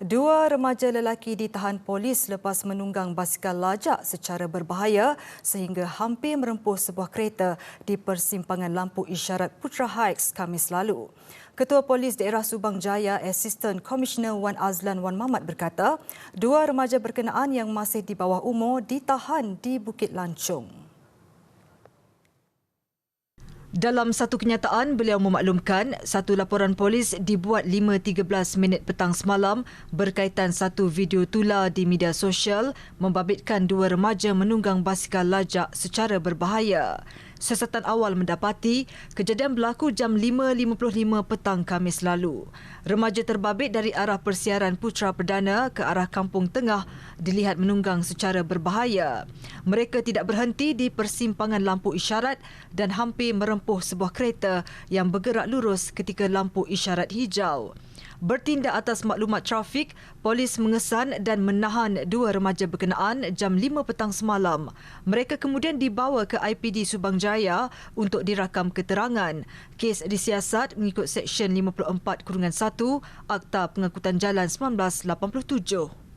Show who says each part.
Speaker 1: Dua remaja lelaki ditahan polis lepas menunggang basikal lajak secara berbahaya sehingga hampir merempuh sebuah kereta di persimpangan lampu isyarat Putra Heights Kamis lalu. Ketua Polis Daerah Subang Jaya, Assistant Commissioner Wan Azlan Wan Mamat berkata, dua remaja berkenaan yang masih di bawah umur ditahan di Bukit Lancung. Dalam satu kenyataan, beliau memaklumkan satu laporan polis dibuat 5.13 minit petang semalam berkaitan satu video tular di media sosial membabitkan dua remaja menunggang basikal lajak secara berbahaya. Siasatan awal mendapati kejadian berlaku jam 5.55 petang Kamis lalu. Remaja terbabit dari arah persiaran Putra Perdana ke arah Kampung Tengah dilihat menunggang secara berbahaya. Mereka tidak berhenti di persimpangan lampu isyarat dan hampir merempuh sebuah kereta yang bergerak lurus ketika lampu isyarat hijau. Bertindak atas maklumat trafik, polis mengesan dan menahan dua remaja berkenaan jam 5 petang semalam. Mereka kemudian dibawa ke IPD Subang Jaya untuk dirakam keterangan. Kes disiasat mengikut Seksyen 54-1 Akta Pengangkutan Jalan 1987.